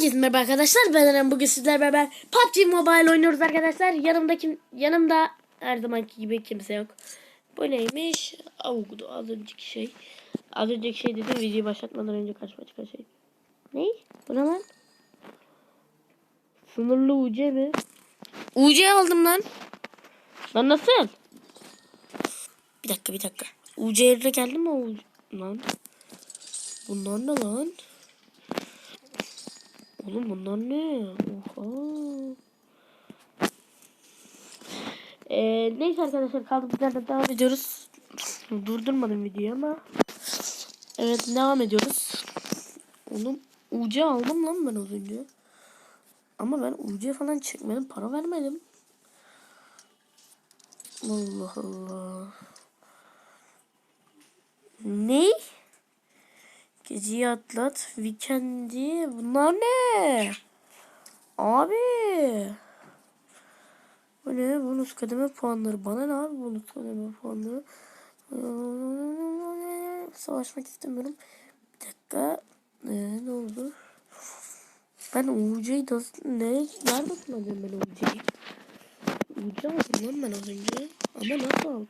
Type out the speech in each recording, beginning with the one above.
Herkese merhaba arkadaşlar. Ben Eren. Bugün sizlerle beraber PUBG Mobile oynuyoruz arkadaşlar. Yanımda kim? Yanımda her zamanki gibi kimse yok. Bu neymiş? Avukdu az önceki şey. Az önceki şey dedim videoyu başlatmadan önce karşıma çıkan şey. Ne? Bu ne lan? Sınırlı UC mi? UC aldım lan. Lan nasıl? Bir dakika bir dakika. UC yerine geldi mi lan? Bunlar ne lan? Oğlum bunlar ne? Oha. Ee, neyse arkadaşlar kaldığımız yerden devam ediyoruz. Durdurmadım videoyu ama. Evet devam ediyoruz. Oğlum UC aldım lan ben az önce. Ama ben UC falan çekmedim. Para vermedim. Allah Allah. Ne? Geceyi atlat. Weekend'i. Bunlar ne? Abi. Bu ne? Bonus kademe puanları. Bana ne abi bonus kademe puanları? Savaşmak istemiyorum. Bir dakika. Ee, ne oldu? Ben UC'yi nasıl... Ne? Nerede kullanacağım ben UC'yi? UC aldım lan ben az önce. Ama nasıl aldım?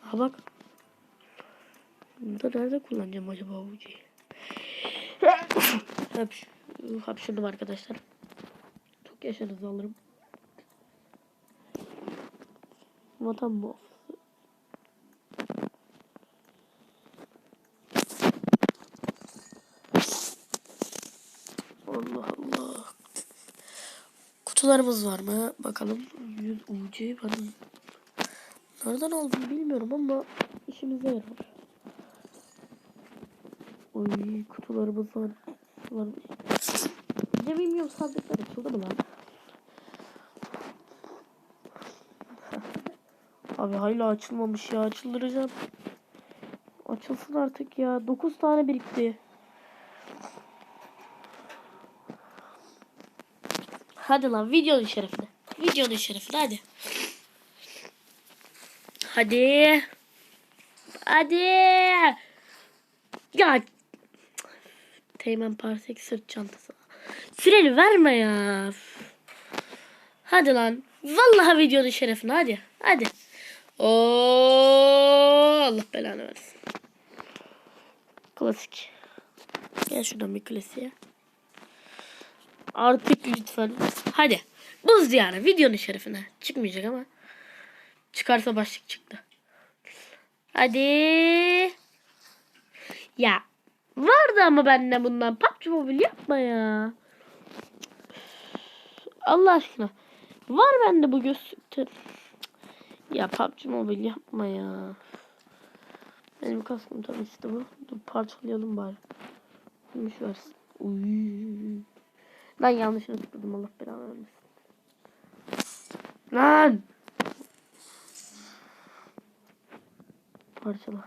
Ha bak. Burada nerede kullanacağım acaba UC'yi? Hapş hapşırdım arkadaşlar. Çok yaşarız alırım. Vatan muhafızı. Allah Allah. Kutularımız var mı? Bakalım. 100 UC ben nereden aldım bilmiyorum ama işimize yarar. Oy kutularımız var. var. Ne bilmiyorum sandıklar açıldı mı lan? Abi hala açılmamış ya açıldıracağım. Açılsın artık ya. 9 tane birikti. Hadi lan videonun şerefine. Videonun şerefine hadi. Hadi. Hadi. Ya Teğmen Parsek sırt çantası. Freni verme ya. Hadi lan. Vallahi videonun şerefine hadi. Hadi. Oo Allah belanı versin. Klasik. Gel şuradan bir klasiğe. Artık lütfen. Hadi. Buz diyarı videonun şerefine. Çıkmayacak ama. Çıkarsa başlık çıktı. Hadi. Ya Vardı ama bende bundan. PUBG Mobile yapma ya. Allah aşkına. Var bende bu gözlükte. Ya PUBG Mobile yapma ya. Benim kaskım tabii işte bu. Dur parçalayalım bari. Gümüş versin. Uy. Lan yanlışını tıkladım Allah belanı vermesin. Lan. Parçala.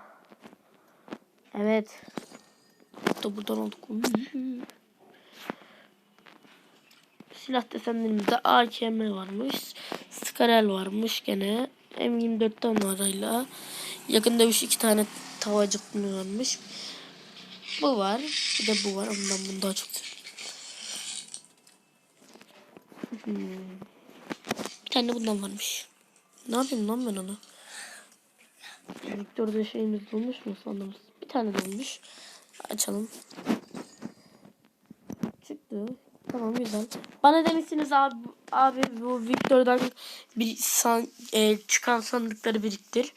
Evet. Da buradan aldık. Silah desenlerimizde AKM varmış. Skarel varmış gene. M24'ten var hala. Yakın dövüş iki tane tavacık varmış. Bu var. Bir de bu var. Ondan bunu daha çok. Hmm. Bir tane bundan varmış. Ne yapayım lan ben onu? Victor'da şeyimiz dolmuş mu sandığımız? Bir tane dolmuş. Açalım. Çıktı. Tamam güzel. Bana demişsiniz abi abi bu Victor'dan bir san, e, çıkan sandıkları biriktir.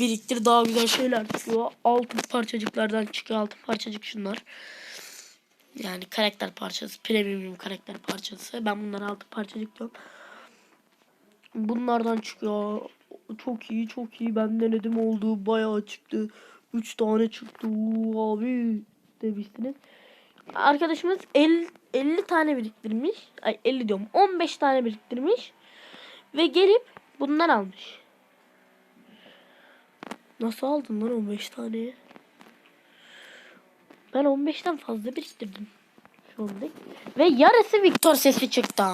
Biriktir daha güzel şeyler çıkıyor. Altın parçacıklardan çıkıyor. Altın parçacık şunlar. Yani karakter parçası. Premium karakter parçası. Ben bunları altın parçacık diyorum. Bunlardan çıkıyor. Çok iyi çok iyi. Ben denedim oldu. Bayağı çıktı. 3 tane çıktı. Abi demiştiniz. Arkadaşımız 50, 50 tane biriktirmiş. Ay 50 diyorum. 15 tane biriktirmiş. Ve gelip bundan almış. Nasıl aldın lan 15 taneyi? Ben 15'ten fazla biriktirdim. Şu anda. Ve yarısı Victor sesi çıktı.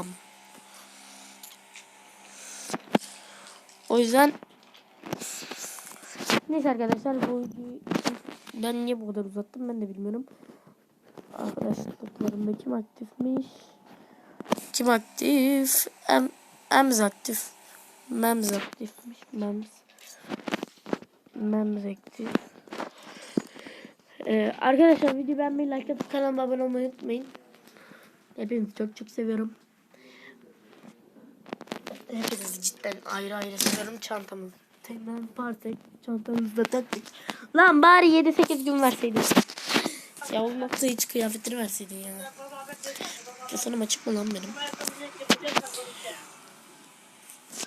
O yüzden Neyse arkadaşlar bu ben niye bu kadar uzattım ben de bilmiyorum. Arkadaşlıklarımda kim aktifmiş? Kim aktif? Em, Emz aktif. Memz aktifmiş. Memz. Memz aktif. Ee, arkadaşlar videoyu beğenmeyi, like atıp kanalıma abone olmayı unutmayın. Hepinizi çok çok seviyorum. Hepinizi cidden ayrı ayrı seviyorum çantamı. Tekrar partek çantamızı da taktık. Lan bari 7-8 gün verseydin. Ya olmazsa hiç kıyafetini verseydin ya. Telefonum açık mı lan benim?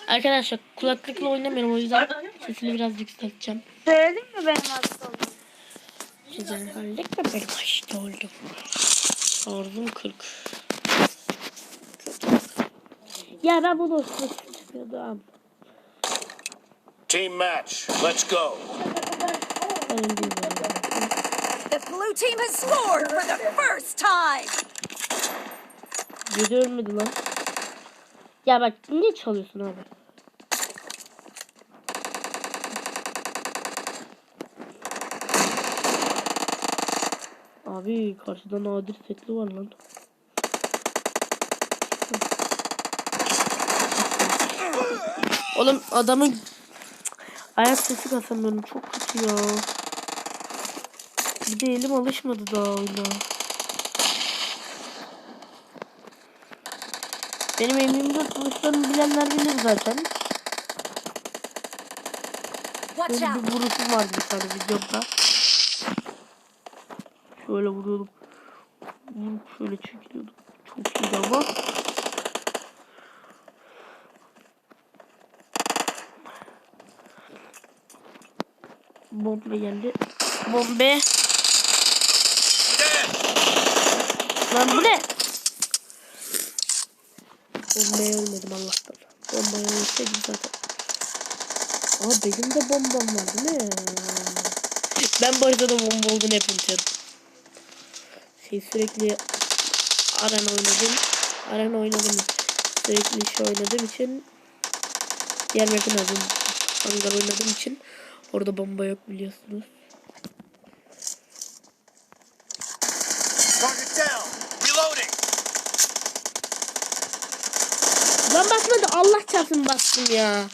Arkadaşlar kulaklıkla oynamıyorum o yüzden sesini biraz yükselteceğim. Söyledin mi benim hasta olduğumu? Güzellik mi benim hasta oldum? Şarjım 40. Ya ben bunu çıkıyordum. Team match. Let's go. The blue team has scored for the first time. Geri ölmedi lan. Ya bak niye çalıyorsun abi? Abi karşıda nadir setli var lan. Oğlum adamın ayak sesi kasamıyorum çok kötü ya. Bir de elim alışmadı daha oyuna. Benim M24 vuruşlarımı bilenler bilir zaten. Böyle bir vuruşum vardı bir tane videomda. Şöyle vuruyordum. Vurup şöyle çekiyordum. Çok iyiydi ama. Bombe geldi. Bombe. Lan bu ne? Bombaya ölmedim Allah'tan. Bombaya ölseydim zaten. Aa benim de bombam var değil mi? Ben arada da bomba olduğunu hep unutuyorum. Şey sürekli arena oynadım. Arena oynadım. Sürekli şey oynadığım için diğer map'in adım hangar oynadığım için orada bomba yok biliyorsunuz. Target down. Reloading. Lan basmadı Allah çarpsın bastım ya.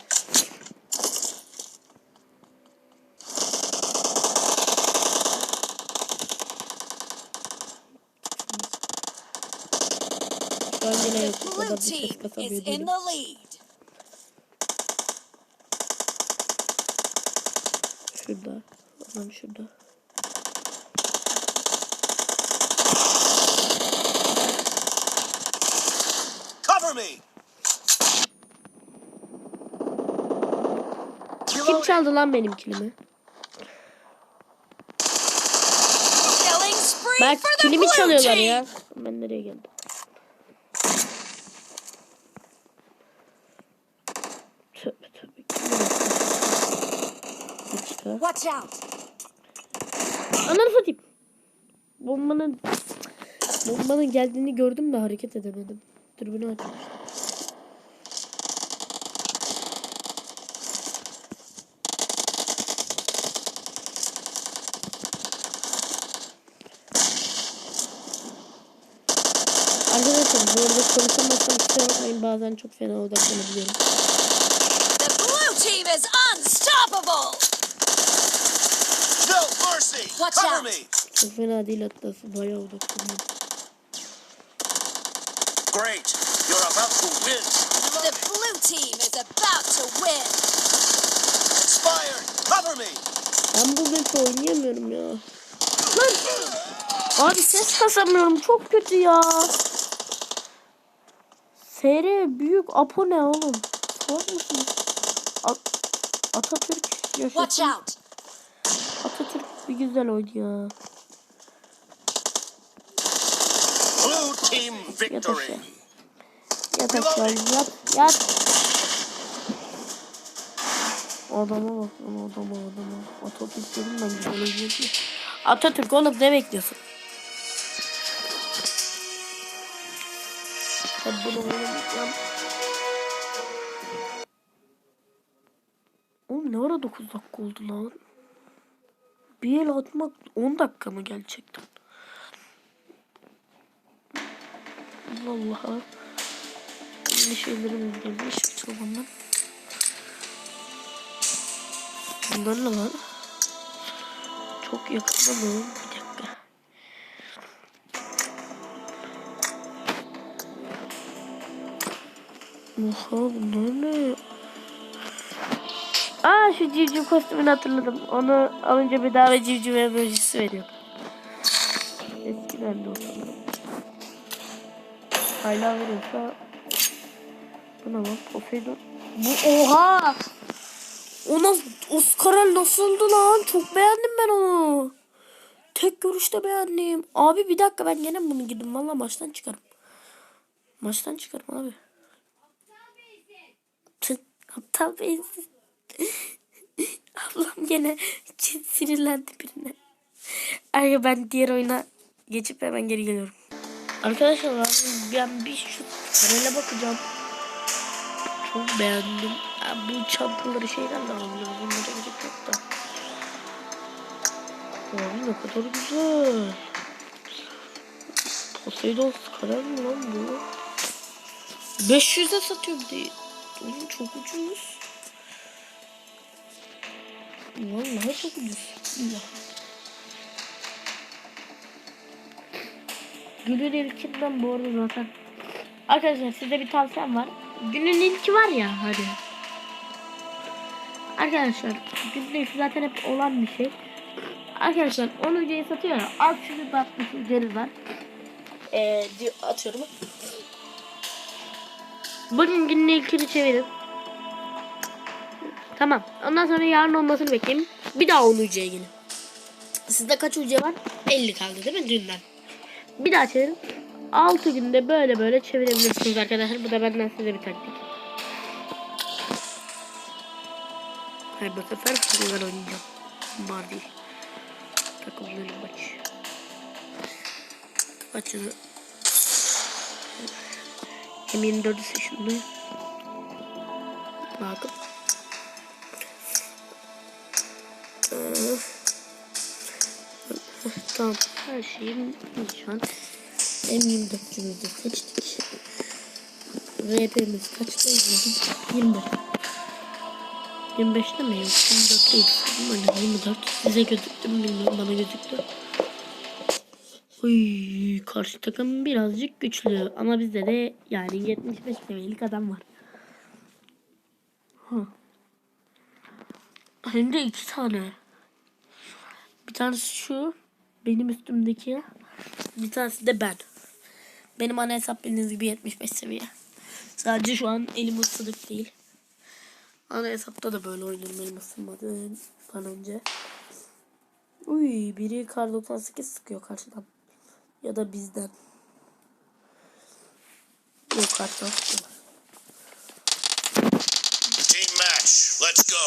Şu an yine yok. Kadar bir ses in değilim. the lead. Şurada. Adam şurada. Cover me. Kim çaldı lan benim kilimi? Bak kilimi çalıyorlar ya. Ben nereye geldim? Tövbe tövbe. Kim bu? Çıkar. Watch out. Ananı satayım. Bombanın bombanın geldiğini gördüm de hareket edemedim. Dürbünü açmıştım. Arkadaşlar bu arada konuşamazsam kusura bakmayın bazen çok fena odaklanabiliyorum. The blue team is unstoppable. Watch Cover out. me. Çok fena değil hatta bayağı odaklanıyorum. Great. You're about to win. The blue team is about to win. Expired. Cover me. Ben bu map'i oynayamıyorum ya. Lan! Abi ses kasamıyorum çok kötü ya. SR büyük Apo ne oğlum? Var mısın? At- Atatürk Watch yaşasın. out. Atatürk bir güzel oydu ya. Blue team victory. Yat aşağı yat yat. Adama bak adama adama. Atatürk dedim ben güzel oynuyor Atatürk oğlum ne bekliyorsun? Ben bunu oynamayacağım. Oğlum ne ara 9 dakika oldu lan? Bir el atmak 10 dakika mı gerçekten? Vallahi. Yeni şeylerim gelmiş çobandan. Bunlar ne lan? Çok mı? Bir dakika. Oha bunlar ne? Aa şu civciv kostümünü hatırladım. Onu alınca bir daha civciv emojisi veriyor. Eskiden de o sanırım. Hala veriyorsa bu ne lan? Poseidon. Bu oha! O nasıl, Oscar nasıldı lan? Çok beğendim ben onu. Tek görüşte beğendim. Abi bir dakika ben gene bunu gidin. Valla maçtan çıkarım. Maçtan çıkarım abi. Aptal beyinsiz. Ablam gene sinirlendi birine. Ay ben diğer oyuna geçip hemen geri geliyorum. Arkadaşlar ben bir şu karele bakacağım. Çok beğendim. Bu çantaları şeyden de alabiliriz. Bunlara gerek yok da. Abi ne kadar güzel. Poseidon karar mı lan bu? 500'e satıyor bir de. Oğlum çok ucuz. Vallahi çok ucuz. Günün ilkinden bu arada zaten. Arkadaşlar size bir tavsiyem var. Günün ilki var ya hadi. Arkadaşlar günün ilki zaten hep olan bir şey. Arkadaşlar 10 hocayı satıyor ya. Alt şunu var. Ee, atıyorum. Bugün günün ilkini çevirin. Tamam. Ondan sonra yarın olmasını bekleyin. Bir daha 10 hocaya gelin. Sizde kaç hoca var? 50 kaldı değil mi dünden? Bir daha çevirin. 6 günde böyle böyle çevirebilirsiniz arkadaşlar. Bu da benden size bir taktik. Hayır bu sefer ben oynayacağım. Var değil. Takımların maç. Maçını M24 seçimde bakıp Ee, tamam her şeyim şu an M24'cümüzü seçtik RP'miz kaçtaydı 25 25'te mi yok 24'teydi Böyle 24 size gözüktü mü bilmiyorum bana gözüktü Uy, karşı takım birazcık güçlü ama bizde de yani 75 seviyelik adam var. Hı. Hem de iki tane. Bir tanesi şu benim üstümdeki. Bir tanesi de ben. Benim ana hesap bildiğiniz gibi 75 seviye. Sadece şu an elim ısınık değil. Ana hesapta da böyle oynuyorum elim ısınmadan önce. Uy biri kar 98 sıkıyor karşıdan. Ya da bizden. Yok karşıdan sıkıyor. Team match. Let's go.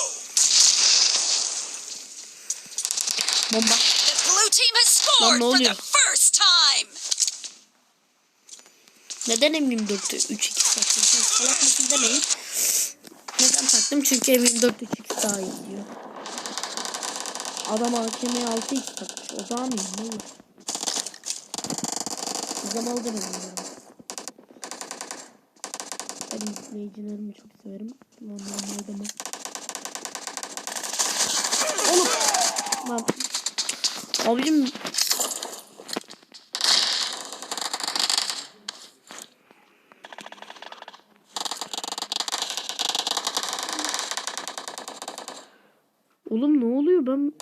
Bomba. Team has scored ne for the first time. Neden M24'ü 3-2 taktım? Sen salak mısın demeyin. Neden taktım? Çünkü M24 3-2 daha iyi diyor. Adam AKM'ye 6-2 takmış. O zaman mıyım? Ne olur? O zaman benim diyorum. Ben izleyicilerimi çok severim. Onların oynamam. Oğlum. Lan. Abicim Oğlum ne oluyor ben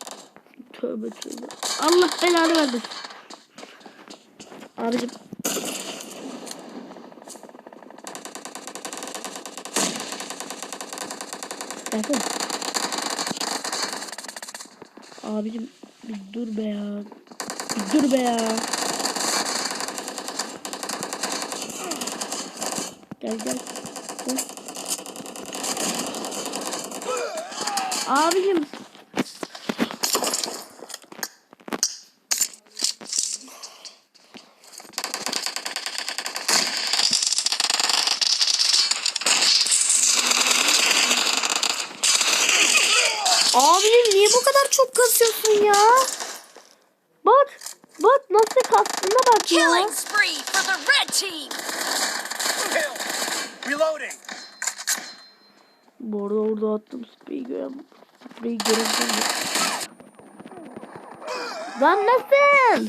tövbe tövbe. Allah belanı versin. Abicim. Bakın. Abicim bir dur be ya. Bir dur be ya. Gel gel. Gel. Abicim. Bu kadar çok kasıyorsun ya? Bak. Bak nasıl kastığına bak. ya. killing spree for the red team. Reloading. Bu arada orada attım spreyi gören spreyi de. Lan nasıl?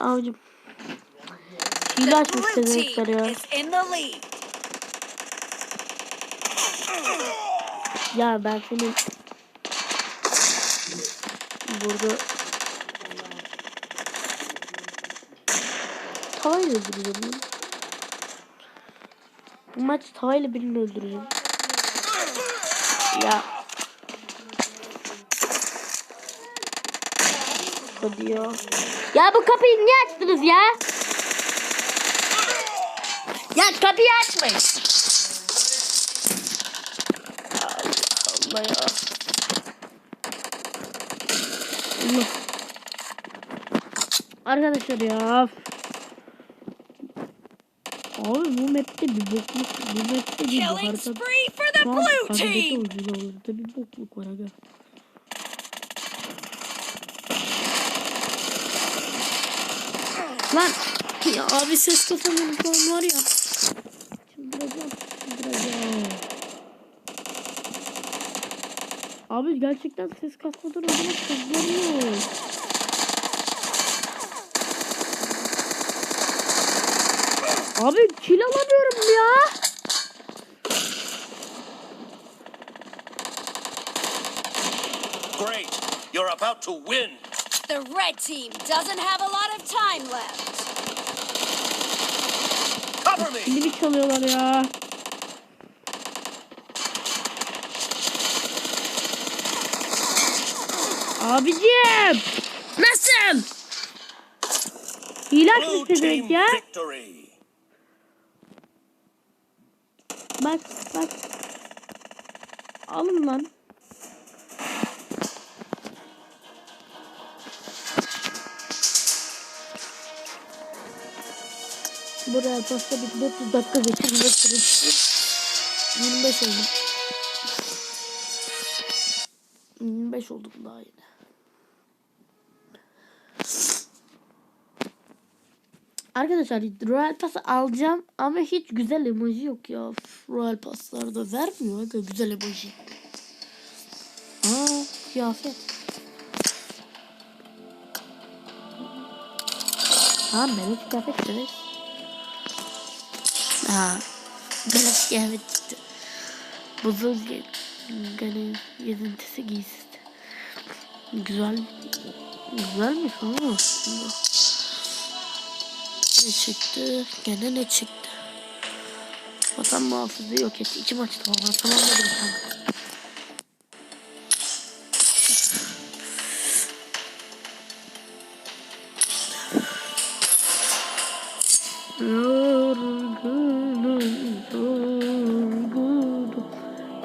Abicim. Hile The açmış team ya. is in the lead. Ya ben senin burada tavayla öldüreceğim. Bu maç tavayla birini öldüreceğim. Ya. Hadi ya. Ya bu kapıyı niye açtınız ya? Ya kapıyı açmayın. Allah. Arkadaşlar ya. Abi bu map'te bir bokluk, bu map'te bir the şu an team. oyuncularda bir bokluk var aga. Lan ya abi ses an var ya. Abi gerçekten ses kasmadan öldürmek kızlanıyor. Abi kill alamıyorum ya. Great. You're about to win. The red team doesn't have a lot of time left. Cover me. Kilimi çalıyorlar ya. Abicim. Nasıl? Açmış team demek ya. Bak bak. Alın lan. Buraya pasta bir 400 dakika geçirmek süresi 25 oldum. 25 oldum daha yine. Arkadaşlar Royal Pass alacağım ama hiç güzel emoji yok ya. Royal Pass'larda vermiyor aga güzel emoji. Aa kıyafet. Ha beleş kıyafet beleş. Ha beleş kıyafet çıktı. Buzul gene gezintisi giysi. Güzel. Güzelmiş ama. Ne çıktı? Gene ne çıktı? Vatan muhafızı yok etti. İçim açtı valla. Tamamladım kanka.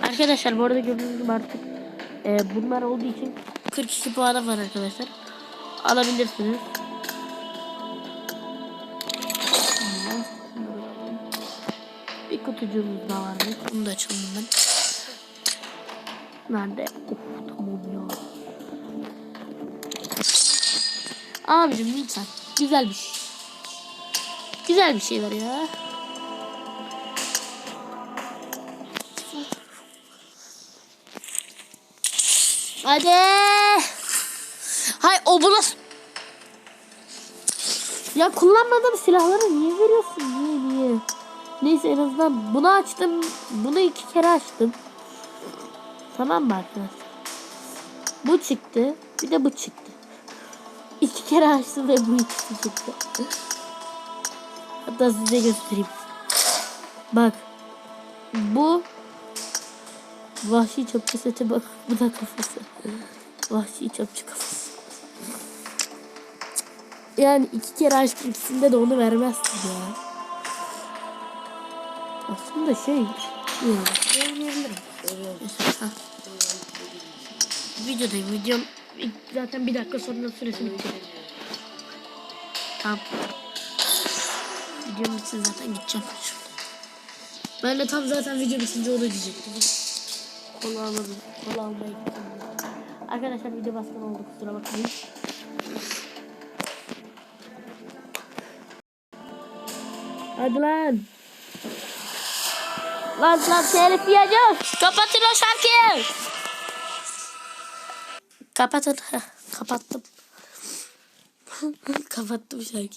Arkadaşlar bu arada gördüğünüz gibi artık e, bunlar olduğu için 42 puanı var arkadaşlar. Alabilirsiniz. Kutucuğumuz daha varmış. Bunu da açalım ben. Nerede? Of tamam ya. Abicim lütfen. Güzel bir şey. Güzel bir şey var ya. Hadi. Hay o bu nasıl? Ya kullanmadığım silahları niye veriyorsun? Niye niye? Neyse en azından bunu açtım. Bunu iki kere açtım. Tamam mı arkadaşlar? Bu çıktı. Bir de bu çıktı. İki kere açtım ve bu ikisi çıktı. Hatta size göstereyim. Bak. Bu Vahşi çöpçü seti bak. Bu da kafası. Vahşi çöpçü kafası. Yani iki kere açtım ikisinde de onu vermezsin ya. Aslında şey... Oynayabilirim. Ha. Videodayım. Videom zaten bir dakika sonra süresi bitecek. Tamam. Videom bitsin zaten gideceğim. Ben de tam zaten video bitince onu diyecektim. Kola almadım. Kola almaya gittim. Arkadaşlar video baskın oldu kusura bakmayın. Hadi lan. Lan lan telif yiyeceğiz. Kapatın o şarkıyı. Kapatın. Kapattım. Kapattım şarkıyı.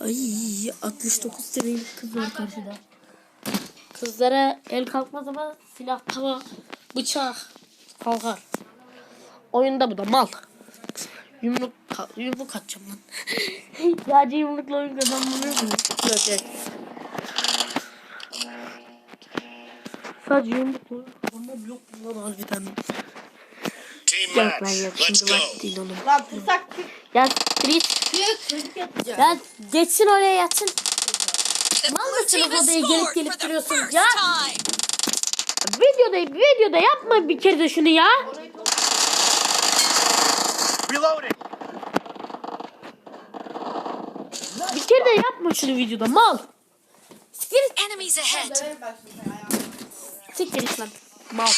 Ay 69 seviyelik kız var karşıda. Kızlara el kalkmaz ama silah, tava, bıçak kalkar. Oyunda bu da mal. Yumruk, yumruk atacağım lan. Sadece yumrukla oyun mı? Yok yok. Sadece yumrukla oyun kazanmam yok mu lan harbiden. Yok lan yok şimdi vakit değil oğlum. Lan tırsak. Ya Chris. Ya geçsin oraya yatsın. Mal mısınız odaya gelip gelip duruyorsunuz ya? Videoda videoda yapma bir kere de şunu ya. Reloading. Bir kere de yapma şunu videoda mal. Siktir Enemies ahead. siktir git lan. Mal.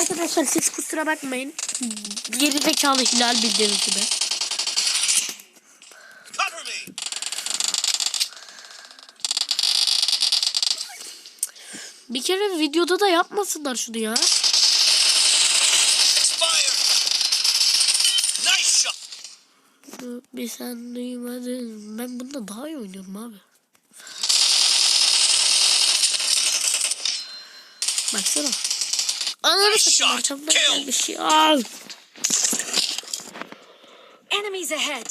Arkadaşlar siz kusura bakmayın. Geri zekalı hilal bildiğiniz gibi. Bir kere videoda da yapmasınlar şunu ya. Bir sen duymadın. Ben bunda daha iyi oynuyorum abi. Baksana. Ananı satayım arkamdan gelmiş ya. Enemies ahead.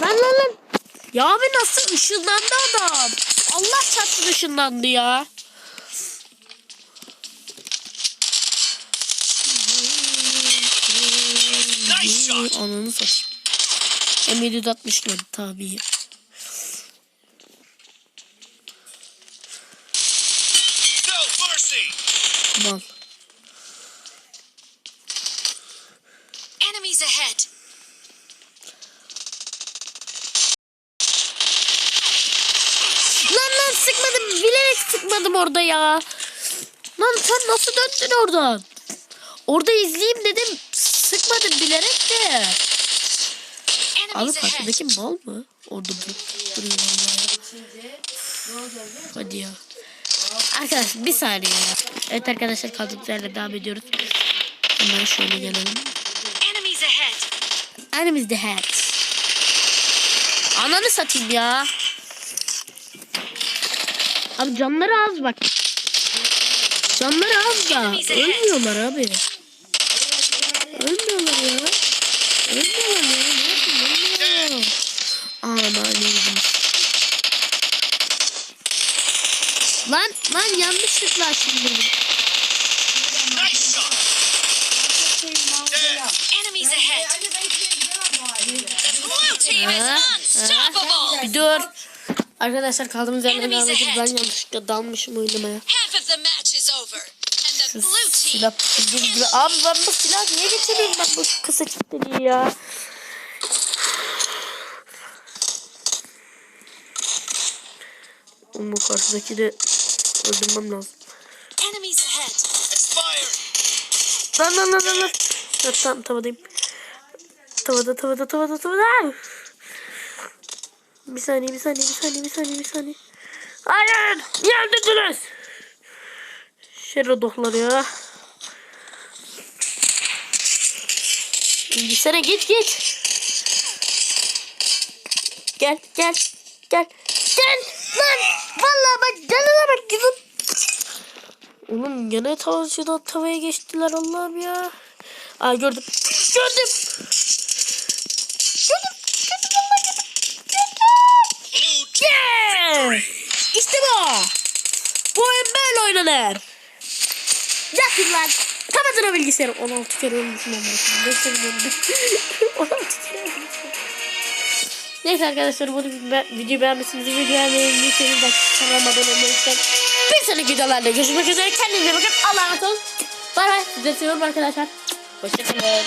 Lan lan lan. Ya abi nasıl ışınlandı adam? Allah çarpsın ışınlandı ya. Ananı satayım. M760 geldi tabii. Mal. Enemies ahead. Lan lan sıkmadım. Bilerek sıkmadım orada ya. Lan sen nasıl döndün oradan? Orada izleyeyim dedim. Sıkmadım bilerek de. Abi ahead. karşıdaki mal mı? Orada durup duruyor. Hadi ya. Arkadaşlar bir saniye ya. Evet arkadaşlar kaldığımız yerden devam ediyoruz. Hemen şöyle gelelim. Enemies ahead. Enemies the head. Ananı satayım ya. Abi canları az bak. Canları az da. Ölmüyorlar abi. Ölmüyorlar ya. Ölmüyorlar ya. Ne yapayım ölmüyor. Aman iyiyim. Lan lan yanlışlıkla. Dead. Enemies ahead. The blue team Ha, is unstoppable. Bir dur. Arkadaşlar kaldığımız yerden devam ediyoruz. Ben yanlışlıkla dalmışım oynamaya. Half of the match is over. Şu silah gibi. Abi ben bu silah niye getiriyorum ben bu kısa çiftliği ya. Bu karşıdaki de öldürmem lazım. Lan lan lan lan lan. Ha, tamam tavadayım. Tavada tavada tavada tavada. Bir saniye bir saniye bir saniye bir saniye bir saniye. Hayır. Niye öldürdünüz? Şerodohlar ya. Gitsene git git. Gel gel gel. Gel lan. Vallahi bak canına bak gidin. Oğlum gene tavacıdan tavaya geçtiler Allah'ım ya. Aa gördüm. Gördüm. Gördüm. Gördüm vallahi gördüm. Yeah! İşte bu. Bu oyun böyle oynanır. Lan. Kapatın o bilgisayarı. 16 kere ölmüşüm ama. Ne seviyorum. 16 kere ölmüşüm. Neyse arkadaşlar bu videoyu beğenmişsiniz. Videoyu beğenmeyi unutmayın. Kanalıma abone olmayı. Bir sonraki videolarda görüşmek üzere. Kendinize bakın. Allah'a emanet olun. Bay bay. Sizi seviyorum arkadaşlar. Hoşçakalın.